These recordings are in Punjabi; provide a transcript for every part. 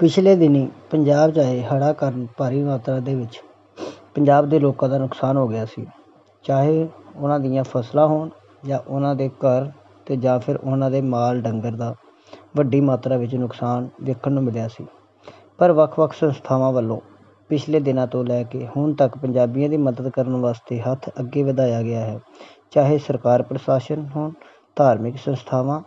ਪਿਛਲੇ ਦਿਨੀਂ ਪੰਜਾਬ 'ਚ ਆਏ ਹੜ੍ਹਾਂ ਕਾਰਨ ਭਾਰੀ ਮਾਤਰਾ ਦੇ ਵਿੱਚ ਪੰਜਾਬ ਦੇ ਲੋਕਾਂ ਦਾ ਨੁਕਸਾਨ ਹੋ ਗਿਆ ਸੀ। ਚਾਹੇ ਉਹਨਾਂ ਦੀਆਂ ਫਸਲਾਂ ਹੋਣ ਜਾਂ ਉਹਨਾਂ ਦੇ ਘਰ ਅਤੇ ਜਾਂ ਫਿਰ ਉਹਨਾਂ ਦੇ ਮਾਲ ਡੰਗਰ ਦਾ ਵੱਡੀ ਮਾਤਰਾ ਵਿੱਚ ਨੁਕਸਾਨ ਵੇਖਣ ਨੂੰ ਮਿਲਿਆ ਸੀ। ਪਰ ਵੱਖ-ਵੱਖ ਸੰਸਥਾਵਾਂ ਵੱਲੋਂ ਪਿਛਲੇ ਦਿਨਾਂ ਤੋਂ ਲੈ ਕੇ ਹੁਣ ਤੱਕ ਪੰਜਾਬੀਆਂ ਦੀ ਮਦਦ ਕਰਨ ਵਾਸਤੇ ਹੱਥ ਅੱਗੇ ਵਧਾਇਆ ਗਿਆ ਹੈ। ਚਾਹੇ ਸਰਕਾਰ ਪ੍ਰਸ਼ਾਸਨ ਹੋਣ, ਧਾਰਮਿਕ ਸੰਸਥਾਵਾਂ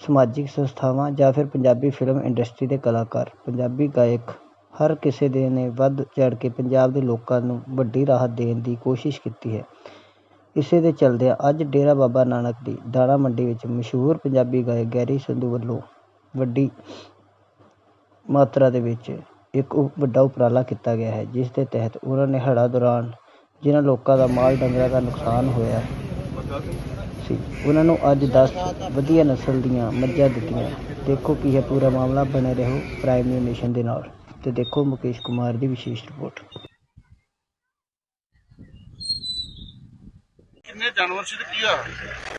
ਸਮਾਜਿਕ ਸੰਸਥਾਵਾਂ ਜਾਂ ਫਿਰ ਪੰਜਾਬੀ ਫਿਲਮ ਇੰਡਸਟਰੀ ਦੇ ਕਲਾਕਾਰ, ਪੰਜਾਬੀ ਗਾਇਕ, ਹਰ ਕਿਸੇ ਦੇ ਨੇ ਵੱਧ ਚੜ੍ਹ ਕੇ ਪੰਜਾਬ ਦੇ ਲੋਕਾਂ ਨੂੰ ਵੱਡੀ ਰਾਹਤ ਦੇਣ ਦੀ ਕੋਸ਼ਿਸ਼ ਕੀਤੀ ਹੈ। ਇਸੇ ਦੇ ਚਲਦਿਆਂ ਅੱਜ ਡੇਰਾ ਬਾਬਾ ਨਾਨਕ ਦੀ ਦਾਣਾ ਮੰਡੀ ਵਿੱਚ ਮਸ਼ਹੂਰ ਪੰਜਾਬੀ ਗਾਇਕ ਗੈਰੀ ਸੰਧੂ ਵੱਲੋਂ ਵੱਡੀ ਮਾਤਰਾ ਦੇ ਵਿੱਚ ਇੱਕ ਵੱਡਾ ਉਪਰਾਲਾ ਕੀਤਾ ਗਿਆ ਹੈ, ਜਿਸ ਦੇ ਤਹਿਤ ਉਹਨਾਂ ਨੇ ਹੜ੍ਹਾਂ ਦੌਰਾਨ ਜਿਨ੍ਹਾਂ ਲੋਕਾਂ ਦਾ ਮਾਲ ਡੰਗਰਾਂ ਦਾ ਨੁਕਸਾਨ ਹੋਇਆ ਸੀ। ਉਹਨਾਂ ਨੂੰ ਅੱਜ 10 ਵਧੀਆ ਨਸਲ ਦੀਆਂ ਮੱਝਾਂ ਦਿੱਤੀਆਂ। ਦੇਖੋ ਕੀ ਹੈ ਪੂਰਾ ਮਾਮਲਾ ਬਣੇ ਰਹੋ ਪ੍ਰਾਈਮ ਨਿਊਜ਼ ਨੇਸ਼ਨ ਦੇ ਨਾਲ। ਤੇ ਦੇਖੋ ਮੁਕੇਸ਼ ਕੁਮਾਰ ਦੀ ਵਿਸ਼ੇਸ਼ ਰਿਪੋਰਟ। ਕਿੰਨੇ ਜਾਨਵਰ ਸੀ ਤੇ ਕੀ ਆ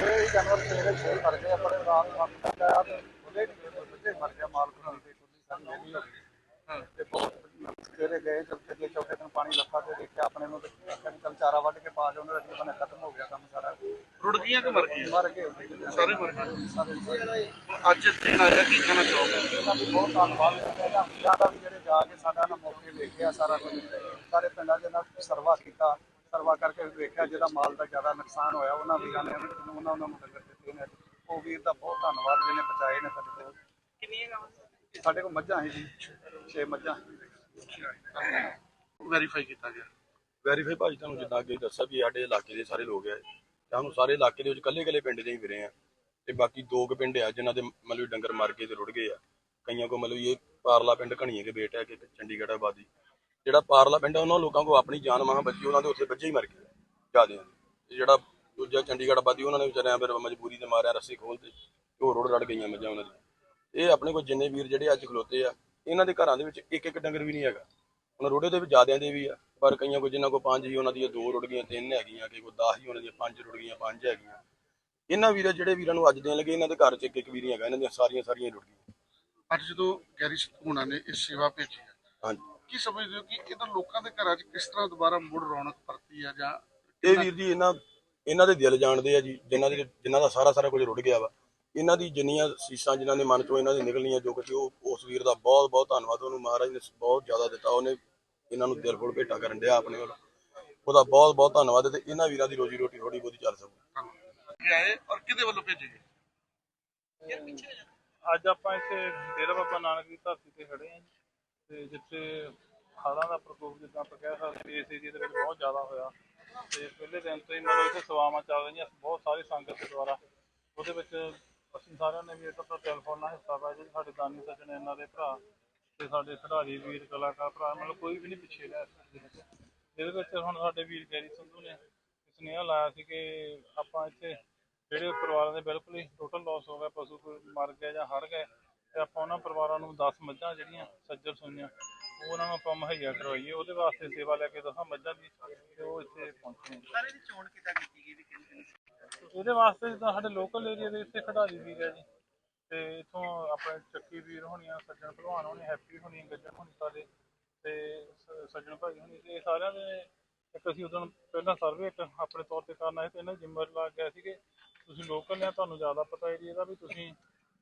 ਇਹ ਜਾਨਵਰ ਸਵੇਰੇ ਛੇ ਮਰ ਗਏ ਆਪਣੇ ਰਾਤ ਨੂੰ ਆਇਆ ਤੇ ਉਹਦੇ ਨਹੀਂ ਬੱਚੇ ਮਰ ਗਿਆ ਮਾਲ ਖੁਣਾ ਤੇ ਕੋਈ ਸਾਰੀ ਨਹੀਂ ਹੋ। ਗਈ ਤੇ ਬਹੁਤ ਸਵੇਰੇ ਗਏ ਜਦ ਤੱਕ ਚੌਥੇ ਦਿਨ ਪਾਣੀ ਲੱਥਾ ਤੇ ਦੇਖਿਆ ਆਪਣੇ ਨੂੰ ਤੇ ਕੈਮੀਕਲ ਚਾਰਾ ਵੱਢ ਕੇ ਪਾ ਦਿਓ ਉਹਨਾਂ ਦਾ ਜੀਵਨ ਖਤਮ ਹੋ ਗਿਆ ਕੰਮ। ਰੁੜ ਗਈਆਂ ਕਿ ਮਰ ਗਈਆਂ? ਮਰ ਗਏ। ਸਾਰੇ ਮਰ ਗਏ। ਅੱਜ ਦਿਨ ਆਇਆ ਕੀ ਕਹਿਣਾ ਚਾਹੋਗੇ? ਬਹੁਤ ਧੰਨਵਾਦ। ਜ਼ਿਆਦਾ ਵੀ ਜਿਹੜੇ ਜਾ ਕੇ ਸਾਡਾ ਨਾ ਮੌਕੇ ਵੇਖਿਆ ਸਾਰਾ ਕੁਝ ਸਾਰੇ ਪਿੰਡਾਂ ਦੇ ਨਾਲ ਸਰਵਾ ਕੀਤਾ ਸਰਵਾ ਕਰਕੇ ਵੇਖਿਆ ਜਿਹਦਾ ਮਾਲ ਦਾ ਜ਼ਿਆਦਾ ਨੁਕਸਾਨ ਹੋਇਆ ਉਹਨਾਂ ਵੀਰਾਂ ਨੇ ਉਹਨਾਂ ਉਹਨਾਂ ਨੂੰ ਡੰਗਰ ਦਿੱਤੇ ਨੇ। ਉਹ ਵੀਰ ਦਾ ਬਹੁਤ ਧੰਨਵਾਦ ਜਿਹਨੇ ਬਚਾਏ ਨੇ ਸਾਡੇ ਕੋਲ। ਕਿੰਨੀਆਂ ਸਾਡੇ ਕੋਲ ਮੱਝਾਂ ਸੀ ਜੀ 6 ਮੱਝਾਂ। ਵੈਰੀਫਾਈ ਕੀਤਾ ਗਿਆ। ਵੈਰੀਫਾਈ ਭਾਜੀ ਤੁਹਾਨੂੰ ਜਿੱਦਾਂ ਅੱਗੇ ਦੱਸਿਆ ਵੀ ਸਾਡੇ ਇਲਾਕੇ ਦੇ ਸਾਰੇ ਲੋਕ ਤੇ ਸਾਨੂੰ ਸਾਰੇ ਇਲਾਕੇ ਦੇ ਵਿੱਚ ਕੱਲੇ ਕੱਲੇ ਪਿੰਡ ਦੇ ਹੀ ਫਿਰੇ ਆ। ਤੇ ਬਾਕੀ ਦੋ ਕੁ ਪਿੰਡ ਆ ਜਿਨ੍ਹਾਂ ਦੇ ਮਤਲਬ ਡੰਗਰ ਮਰ ਗਏ ਤੇ ਰੁੜ ਗਏ ਆ। ਕਈਆਂ ਕੋ ਮਤਲਬ ਇਹ ਪਾਰਲਾ ਪਿੰਡ ਘਣੀਏ ਕੇ ਹੈ ਕਿ ਚੰਡੀਗੜ੍ਹ ਆਬਾਦੀ। ਜਿਹੜਾ ਪਾਰਲਾ ਪਿੰਡ ਆ, ਉਹਨਾਂ ਲੋਕਾਂ ਕੋ ਆਪਣੀ ਜਾਨ ਮਾਂ ਬਚੀ, ਉਹਨਾਂ ਦੇ ਉੱਥੇ ਬੱਚੇ ਹੀ ਮਰ ਗਏ ਜ਼ਿਆਦਿਆਂ ਤੇ ਜਿਹੜਾ ਦੂਜਾ ਚੰਡੀਗੜ੍ਹ ਆਬਾਦੀ, ਉਹਨਾਂ ਨੇ ਵਿਚਾਰਿਆਂ ਫਿਰ ਮਜਬੂਰੀ ਦੇ ਮਾਰਿਆ, ਰੱਸੀ ਖੋਲਤੇ ਤੇ ਉਹ ਰੋੜ ਰੜ ਗਈਆਂ ਮੱਝਾਂ ਉਹਨਾਂ ਦੀ ਇਹ ਆਪਣੇ ਕੋਲ ਜਿੰਨੇ ਵੀਰ ਜਿਹੜੇ ਅੱਜ ਖਲੋਤੇ ਆ, ਇਹਨਾਂ ਦੇ ਘਰਾਂ ਦੇ ਵਿੱਚ ਇੱਕ ਇੱਕ ਡੰਗਰ ਵੀ ਨਹੀਂ ਹੈਗਾ। ਹੁਣ ਰੋੜੇ ਦੇ ਵੀ ਜ਼ਿਆਦਿਆਂ ਦੇ ਵੀ ਆ। ਪਰ ਕਈਆਂ ਕੋ ਜਿਨ੍ਹਾਂ ਕੋ ਪੰਜ ਹੀ ਉਹਨਾਂ ਦੀਆਂ ਦੋ ਰੁੜ ਗਈਆਂ ਤਿੰਨ ਹੈਗੀਆਂ ਕਿ ਕੋ 10 ਹੀ ਉਹਨਾਂ ਦੀਆਂ ਪੰਜ ਰੁੜ ਗਈਆਂ ਪੰਜ ਹੈਗੀਆਂ। ਇਹਨਾਂ ਵੀਰਾਂ ਜਿਹੜੇ ਵੀਰਾਂ ਨੂੰ ਅੱਜ ਦੇਣ ਲੱਗੇ ਇਹਨਾਂ ਦੇ ਘਰ 'ਚ ਇੱਕ ਇੱਕ ਵੀਰ ਹੈਗਾ ਇਹਨਾਂ ਦੀਆਂ ਸਾਰੀਆਂ ਸਾਰੀਆਂ ਰੁੜ ਗਈਆਂ। ਅੱਜ ਜਦੋਂ ਗੈਰੀ ਹੁਣਾਂ ਨੇ ਇਹ ਸੇਵਾ ਭੇਜੀ ਹੈ ਹਾਂਜੀ। ਕੀ ਸਮਝਦੇ ਹੋ ਕਿ ਇਹਦਾ ਲੋਕਾਂ ਦੇ ਘਰਾਂ 'ਚ ਕਿਸ ਤਰ੍ਹਾਂ ਦੁਬਾਰਾ ਮੁੜ ਰੌਣਕ ਪਰਤੀ ਆ ਜਾਂ ਇਹ ਵੀਰ ਜੀ ਇਹਨਾਂ ਇਹਨਾਂ ਦੇ ਦਿਲ ਜਾਣਦੇ ਆ ਜੀ ਜਿਨ੍ਹਾਂ ਦੇ ਜਿਨ੍ਹਾਂ ਦਾ ਸਾਰਾ ਸਾਰਾ ਕੁਝ ਰੁੜ ਗਿਆ ਵਾ। ਇਹਨਾਂ ਦੀ ਜਿੰਨੀਆਂ ਸੀਸਾਂ ਜਿਨ੍ਹਾਂ ਦੇ ਮਨ ਚੋਂ ਇਹਨਾਂ ਦੀ ਨਿਕਲਣੀਆਂ ਜੋ ਕੁਝ ਉਹ ਉਸ ਵੀਰ ਦਾ ਬਹੁਤ ਬਹੁਤ ਧੰਨਵਾਦ ਉਹਨੂੰ ਮਹਾਰਾਜ ਨੇ ਬਹੁਤ ਜ਼ਿਆਦਾ ਦਿੱਤਾ ਉਹਨੇ ਇਹਨਾਂ ਨੂੰ ਦਿਲ ਫੁੱਲ ਭੇਟਾ ਕਰਨ ਡਿਆ ਆਪਣੇ ਵੱਲ। ਉਹਦਾ ਬਹੁਤ ਬਹੁਤ ਧੰਨਵਾਦ ਤੇ ਇਹਨਾਂ ਵੀਰਾਂ ਦੀ ਰੋਜੀ ਰੋਟੀ ਥੋੜੀ ਬਹੁਤੀ ਚੱਲ ਸਕੂ। ਕਿ ਆਏ ਔਰ ਕਿਹਦੇ ਵੱਲੋਂ ਭੇਜੇ ਗਏ? ਅੱਜ ਆਪਾਂ ਇੱਥੇ ਡੇਰਾ ਬਾਬਾ ਨਾਨਕ ਦੀ ਧਰਤੀ ਤੇ ਖੜੇ ਜੀ। ਤੇ ਜਿੱਥੇ ਹੜ੍ਹਾਂ ਦਾ ਪ੍ਰਕੋਪ ਜਿੱਦਾਂ ਆਪਾਂ ਕਹਿ ਸਕਦੇ ਇਸ ਏਰੀਏ ਦੇ ਵਿੱਚ ਬਹੁਤ ਜ਼ਿਆਦਾ ਹੋਇਆ। ਤੇ ਪਹਿਲੇ ਦਿਨ ਤੋਂ ਹੀ ਮਤਲਬ ਇੱਥੇ ਸੇਵਾਵਾਂ ਚੱਲ ਰਹੀਆਂ ਬਹੁਤ ਸਾਰੀ ਸੰਗਤ ਦੇ ਦੁਆਰਾ। ਉਹਦੇ ਵਿੱਚ ਅਸੀਂ ਸਾਰਿਆਂ ਨੇ ਵੀ ਇੱਕ ਤਾਂ ਟੈਲੀਫੋਨ ਨਾਲ ਹਿੱਸਾ ਪਾਇਆ ਜੀ ਸਾਡੇ ਦਾਨੀ ਸੱਜਣ ਇਹਨਾਂ ਦੇ ਭਰਾ। ਤੇ ਸਾਡੇ ਖਿਡਾਰੀ ਵੀਰ ਕਲਾਕਾਰ ਭਰਾ ਮਤਲਬ ਕੋਈ ਵੀ ਨਹੀਂ ਪਿੱਛੇ ਰਿਹਾ ਇਸ ਦੇ ਵਿੱਚ ਇਹਦੇ ਵਿੱਚ ਹੁਣ ਸਾਡੇ ਵੀਰ ਗੈਰੀ ਸੰਧੂ ਨੇ ਸੁਨੇਹਾ ਲਾਇਆ ਸੀ ਕਿ ਆਪਾਂ ਇੱਥੇ ਜਿਹੜੇ ਪਰਿਵਾਰਾਂ ਦੇ ਬਿਲਕੁਲ ਹੀ ਟੋਟਲ ਲਾਸ ਹੋ ਗਿਆ ਪਸ਼ੂ ਕੋਈ ਮਰ ਗਿਆ ਜਾਂ ਹੜ ਗਏ ਤੇ ਆਪਾਂ ਉਹਨਾਂ ਪਰਿਵਾਰਾਂ ਨੂੰ 10 ਮੱਝਾਂ ਜਿਹੜੀਆਂ ਸੱਜਰ ਸੂਈਆਂ ਉਹ ਉਹਨਾਂ ਨੂੰ ਆਪਾਂ ਮੁਹੱਈਆ ਕਰਵਾਈਏ। ਉਹਦੇ ਵਾਸਤੇ ਸੇਵਾ ਲੈ ਕੇ ਦਸਾਂ ਮੱਝਾਂ ਦੀ ਤੇ ਉਹ ਇੱਥੇ ਪਹੁੰਚੇ। ਸਾਰੇ ਦੀ ਚੋਣ ਕਿੱਦਾਂ ਕੀਤੀ ਗਈ ਇਹਦੇ ਵਾਸਤੇ ਜਿੱਦਾਂ ਸਾਡੇ ਲੋਕਲ ਏਰੀਆ ਦੇ ਇੱਥੇ ਖਿਡਾਰੀ ਵੀਰ ਹੈ ਜੀ। ਤੇ ਇਥੋਂ ਆਪਣੇ ਚੱਕੀ ਵੀਰ ਹੋਣੀਆਂ ਸੱਜਣ ਭਲਵਾਨ ਹੋਣੀ ਹੈਪੀ ਹੋਣੀ ਗੱਜਣ ਹੋਣੀ ਸਾਡੇ ਤੇ ਸੱਜਣ ਭਾਈ ਹੋਣੀ ਤੇ ਸਾਰਿਆਂ ਦੇ ਇੱਕ ਅਸੀਂ ਉਦੋਂ ਪਹਿਲਾਂ ਸਰਵੇ ਇੱਕ ਆਪਣੇ ਤੌਰ ਤੇ ਕਰਨਾ ਸੀ ਤੇ ਇਹਨਾਂ ਜ਼ਿੰਮੇਵਾਰੀ ਲਾ ਕੇ ਸੀ ਕਿ ਤੁਸੀਂ ਲੋਕਲ ਨੇ ਤੁਹਾਨੂੰ ਜ਼ਿਆਦਾ ਪਤਾ ਏਰੀਆ ਦਾ ਵੀ ਤੁਸੀਂ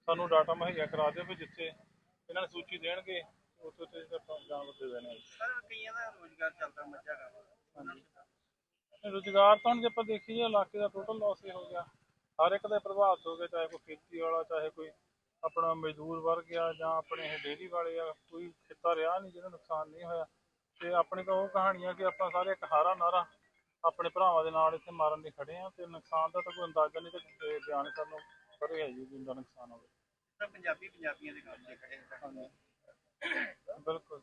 ਸਾਨੂੰ ਡਾਟਾ ਮੁਹੱਈਆ ਕਰਾ ਦਿਓ ਵੀ ਜਿੱਥੇ ਇਹਨਾਂ ਨੇ ਸੂਚੀ ਦੇਣਗੇ ਉੱਥੇ ਉੱਥੇ ਆਪਾਂ ਜਾਨਵਰ ਦੇ ਦੇਣੇ ਆ। ਸਰ ਕਈਆਂ ਦਾ ਰੋਜ਼ਗਾਰ ਚੱਲਦਾ ਮੱਝਾਂ ਦਾ। ਰੁਜ਼ਗਾਰ ਤਾਂ ਜੇ ਆਪਾਂ ਦੇਖੀਏ ਇਲਾਕੇ ਦਾ ਟੋਟਲ ਲਾਸ ਹੀ ਹੋ ਗਿਆ। ਹਰ ਇੱਕ ਦਾ ਪ੍ਰਭਾਵਿਤ ਹੋ ਗਿਆ ਚਾਹੇ ਕੋਈ ਖੇਤੀ ਵਾਲਾ ਚਾਹੇ ਕੋਈ ਆਪਣਾ ਮਜ਼ਦੂਰ ਵਰਗ ਆ ਜਾਂ ਆਪਣੇ ਇਹ ਡੇਅਰੀ ਵਾਲੇ ਆ ਕੋਈ ਖੇਤਾ ਰਿਹਾ ਨਹੀਂ ਜਿਹਦਾ ਨੁਕਸਾਨ ਨਹੀਂ ਹੋਇਆ। ਤੇ ਆਪਣੇ ਕੋਲ ਉਹ ਕਹਾਣੀਆਂ ਕਿ ਆਪਾਂ ਸਾਰੇ ਇੱਕ ਹਾਰਾ ਨਾਰਾ ਆਪਣੇ ਭਰਾਵਾਂ ਦੇ ਨਾਲ ਇੱਥੇ ਮਾਰਨ ਲਈ ਖੜੇ ਆ ਤੇ ਨੁਕਸਾਨ ਦਾ ਤਾਂ ਕੋਈ ਅੰਦਾਜ਼ਾ ਨਹੀਂ ਤੇ ਬਿਆਨ ਕਰਨ ਨੂੰ ਪਰੇ ਹੈ ਜੀ ਜਿੰਦਾ ਨੁਕਸਾਨ ਹੋਵੇ। ਪੰਜਾਬੀ ਪੰਜਾਬੀਆਂ ਦੇ ਕੰਮ ਤੇ ਖੜੇ ਹਾਂਜੀ ਬਿਲਕੁਲ।